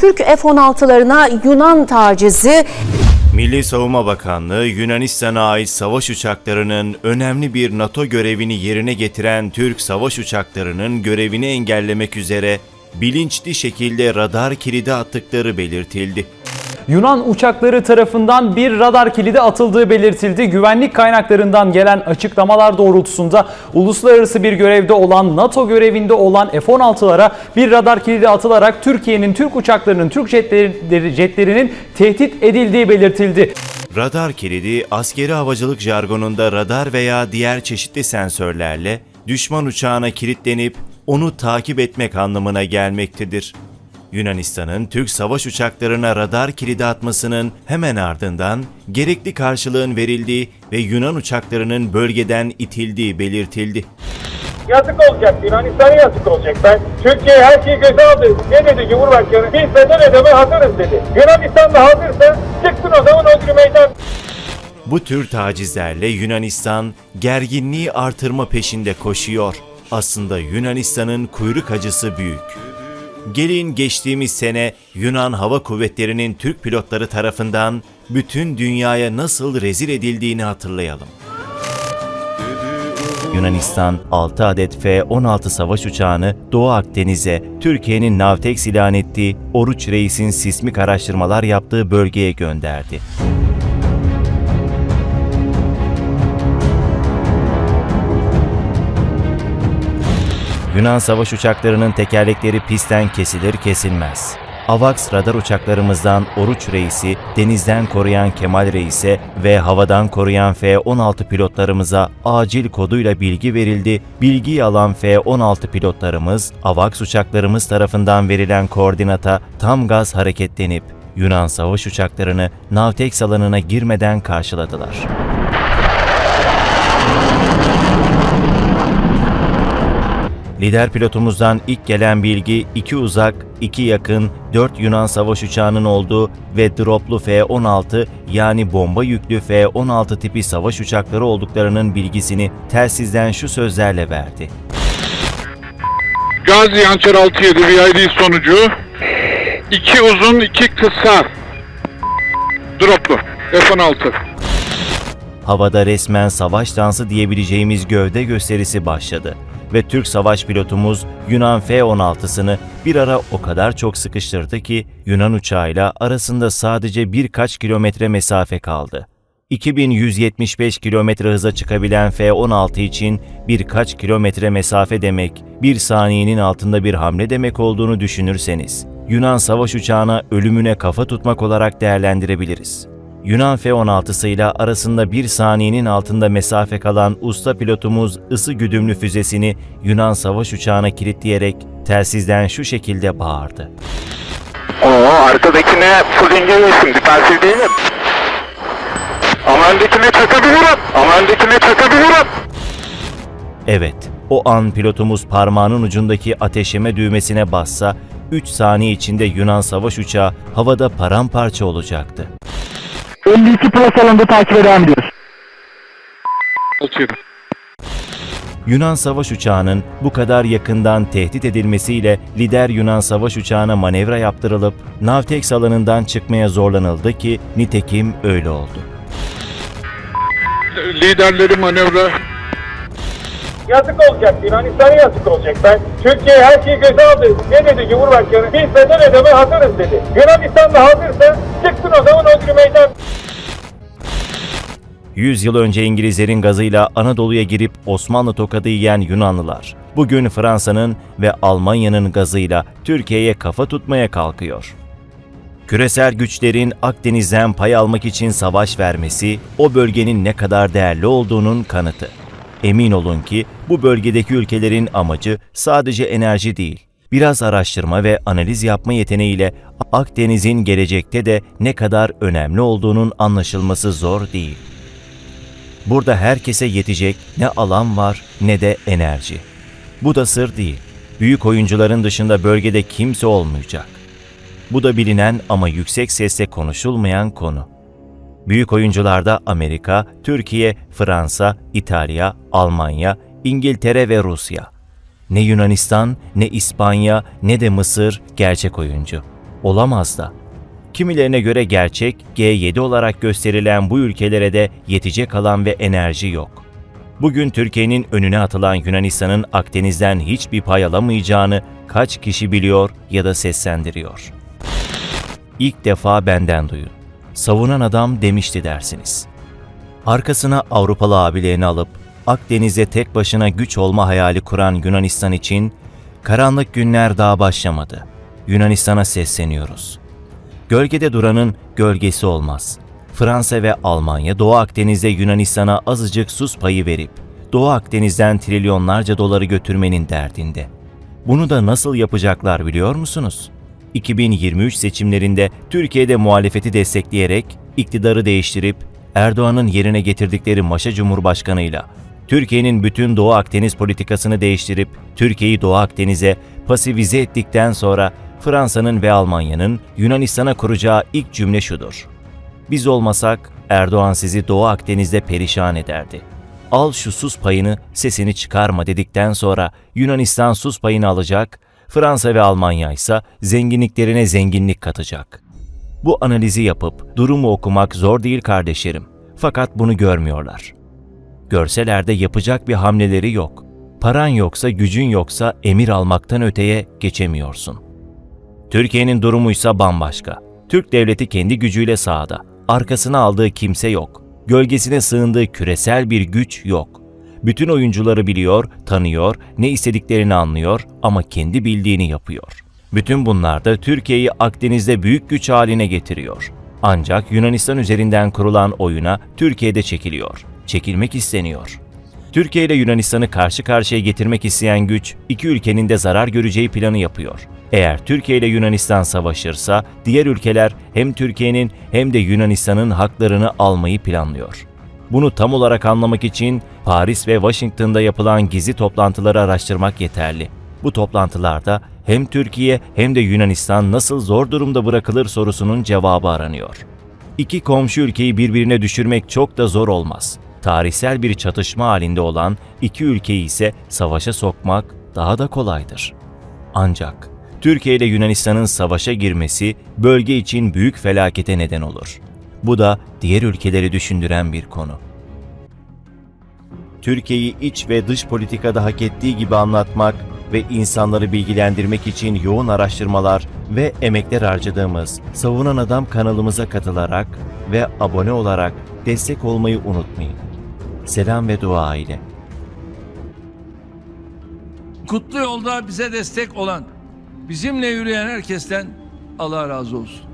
Türk F-16'larına Yunan tacizi, Milli Savunma Bakanlığı, Yunanistan'a ait savaş uçaklarının önemli bir NATO görevini yerine getiren Türk savaş uçaklarının görevini engellemek üzere bilinçli şekilde radar kilidi attıkları belirtildi. Yunan uçakları tarafından bir radar kilidi atıldığı belirtildi. Güvenlik kaynaklarından gelen açıklamalar doğrultusunda uluslararası bir görevde olan NATO görevinde olan F-16'lara bir radar kilidi atılarak Türkiye'nin Türk uçaklarının Türk jetleri, jetlerinin tehdit edildiği belirtildi. Radar kilidi askeri havacılık jargonunda radar veya diğer çeşitli sensörlerle düşman uçağına kilitlenip onu takip etmek anlamına gelmektedir. Yunanistan'ın Türk savaş uçaklarına radar kilidi atmasının hemen ardından gerekli karşılığın verildiği ve Yunan uçaklarının bölgeden itildiği belirtildi. Yazık olacak Yunanistan'a yazık olacak. Ben Türkiye her şeyi göze aldı. Ne dedi Cumhurbaşkanı? Biz neden ödeme hazırız dedi. Yunanistan da hazırsa çıksın o zaman Özgür Meydan. Bu tür tacizlerle Yunanistan gerginliği artırma peşinde koşuyor. Aslında Yunanistan'ın kuyruk acısı büyük. Gelin geçtiğimiz sene Yunan Hava Kuvvetleri'nin Türk pilotları tarafından bütün dünyaya nasıl rezil edildiğini hatırlayalım. Yunanistan 6 adet F-16 savaş uçağını Doğu Akdeniz'e Türkiye'nin Navtex ilan ettiği Oruç Reis'in sismik araştırmalar yaptığı bölgeye gönderdi. Yunan savaş uçaklarının tekerlekleri pistten kesilir kesilmez. AVAX radar uçaklarımızdan Oruç Reis'i, denizden koruyan Kemal Reis'e ve havadan koruyan F-16 pilotlarımıza acil koduyla bilgi verildi. Bilgiyi alan F-16 pilotlarımız, AVAX uçaklarımız tarafından verilen koordinata tam gaz hareketlenip Yunan savaş uçaklarını Navtex alanına girmeden karşıladılar. Lider pilotumuzdan ilk gelen bilgi iki uzak, iki yakın, dört Yunan savaş uçağının olduğu ve droplu F-16 yani bomba yüklü F-16 tipi savaş uçakları olduklarının bilgisini telsizden şu sözlerle verdi. Gazi Hançer 67 VID sonucu. iki uzun iki kısa. Droplu. F-16. Havada resmen savaş dansı diyebileceğimiz gövde gösterisi başladı ve Türk savaş pilotumuz Yunan F-16'sını bir ara o kadar çok sıkıştırdı ki Yunan uçağıyla arasında sadece birkaç kilometre mesafe kaldı. 2175 kilometre hıza çıkabilen F-16 için birkaç kilometre mesafe demek, bir saniyenin altında bir hamle demek olduğunu düşünürseniz, Yunan savaş uçağına ölümüne kafa tutmak olarak değerlendirebiliriz. Yunan F-16'sıyla arasında bir saniyenin altında mesafe kalan usta pilotumuz ısı güdümlü füzesini Yunan savaş uçağına kilitleyerek telsizden şu şekilde bağırdı. Oo arkadakine full engellesin. Defansif değilim. Ama öndekine çakabilirim. Ama öndekine çakabilirim. Evet, o an pilotumuz parmağının ucundaki ateşleme düğmesine bassa 3 saniye içinde Yunan savaş uçağı havada paramparça olacaktı. 52 plus alanda takibe devam ediyoruz. 67. Yunan savaş uçağının bu kadar yakından tehdit edilmesiyle lider Yunan savaş uçağına manevra yaptırılıp Navtex alanından çıkmaya zorlanıldı ki nitekim öyle oldu. Liderleri manevra Yazık olacak Yunanistan'a yazık olacak. Ben Türkiye her şeyi göze aldı. Ne dedi Cumhurbaşkanı? Biz neden ödeme hazırız dedi. Yunanistan da hazırsa çıksın o zaman Özgür Meydan. 100 yıl önce İngilizlerin gazıyla Anadolu'ya girip Osmanlı tokadı yiyen Yunanlılar, bugün Fransa'nın ve Almanya'nın gazıyla Türkiye'ye kafa tutmaya kalkıyor. Küresel güçlerin Akdeniz'den pay almak için savaş vermesi, o bölgenin ne kadar değerli olduğunun kanıtı. Emin olun ki bu bölgedeki ülkelerin amacı sadece enerji değil, biraz araştırma ve analiz yapma yeteneğiyle Akdeniz'in gelecekte de ne kadar önemli olduğunun anlaşılması zor değil. Burada herkese yetecek ne alan var ne de enerji. Bu da sır değil. Büyük oyuncuların dışında bölgede kimse olmayacak. Bu da bilinen ama yüksek sesle konuşulmayan konu. Büyük oyuncularda Amerika, Türkiye, Fransa, İtalya, Almanya, İngiltere ve Rusya. Ne Yunanistan, ne İspanya, ne de Mısır gerçek oyuncu. Olamaz da. Kimilerine göre gerçek G7 olarak gösterilen bu ülkelere de yetecek alan ve enerji yok. Bugün Türkiye'nin önüne atılan Yunanistan'ın Akdeniz'den hiçbir pay alamayacağını kaç kişi biliyor ya da seslendiriyor. İlk defa benden duyun. Savunan adam demişti dersiniz. Arkasına Avrupalı abilerini alıp Akdeniz'e tek başına güç olma hayali kuran Yunanistan için karanlık günler daha başlamadı. Yunanistan'a sesleniyoruz. Gölgede duranın gölgesi olmaz. Fransa ve Almanya Doğu Akdeniz'de Yunanistan'a azıcık sus payı verip Doğu Akdeniz'den trilyonlarca doları götürmenin derdinde. Bunu da nasıl yapacaklar biliyor musunuz? 2023 seçimlerinde Türkiye'de muhalefeti destekleyerek iktidarı değiştirip Erdoğan'ın yerine getirdikleri Maşa Cumhurbaşkanı'yla Türkiye'nin bütün Doğu Akdeniz politikasını değiştirip Türkiye'yi Doğu Akdeniz'e pasifize ettikten sonra Fransa'nın ve Almanya'nın Yunanistan'a kuracağı ilk cümle şudur. Biz olmasak Erdoğan sizi Doğu Akdeniz'de perişan ederdi. Al şu sus payını, sesini çıkarma dedikten sonra Yunanistan sus payını alacak, Fransa ve Almanya ise zenginliklerine zenginlik katacak. Bu analizi yapıp durumu okumak zor değil kardeşlerim. Fakat bunu görmüyorlar. Görseler de yapacak bir hamleleri yok. Paran yoksa, gücün yoksa emir almaktan öteye geçemiyorsun. Türkiye'nin durumuysa bambaşka. Türk devleti kendi gücüyle sahada. Arkasına aldığı kimse yok. Gölgesine sığındığı küresel bir güç yok. Bütün oyuncuları biliyor, tanıyor, ne istediklerini anlıyor ama kendi bildiğini yapıyor. Bütün bunlar da Türkiye'yi Akdeniz'de büyük güç haline getiriyor. Ancak Yunanistan üzerinden kurulan oyuna Türkiye'de çekiliyor. Çekilmek isteniyor. Türkiye ile Yunanistan'ı karşı karşıya getirmek isteyen güç, iki ülkenin de zarar göreceği planı yapıyor. Eğer Türkiye ile Yunanistan savaşırsa, diğer ülkeler hem Türkiye'nin hem de Yunanistan'ın haklarını almayı planlıyor. Bunu tam olarak anlamak için Paris ve Washington'da yapılan gizli toplantıları araştırmak yeterli. Bu toplantılarda hem Türkiye hem de Yunanistan nasıl zor durumda bırakılır sorusunun cevabı aranıyor. İki komşu ülkeyi birbirine düşürmek çok da zor olmaz. Tarihsel bir çatışma halinde olan iki ülkeyi ise savaşa sokmak daha da kolaydır. Ancak Türkiye ile Yunanistan'ın savaşa girmesi bölge için büyük felakete neden olur. Bu da diğer ülkeleri düşündüren bir konu. Türkiye'yi iç ve dış politikada hak ettiği gibi anlatmak ve insanları bilgilendirmek için yoğun araştırmalar ve emekler harcadığımız Savunan Adam kanalımıza katılarak ve abone olarak destek olmayı unutmayın. Selam ve dua ile. Kutlu yolda bize destek olan, bizimle yürüyen herkesten Allah razı olsun.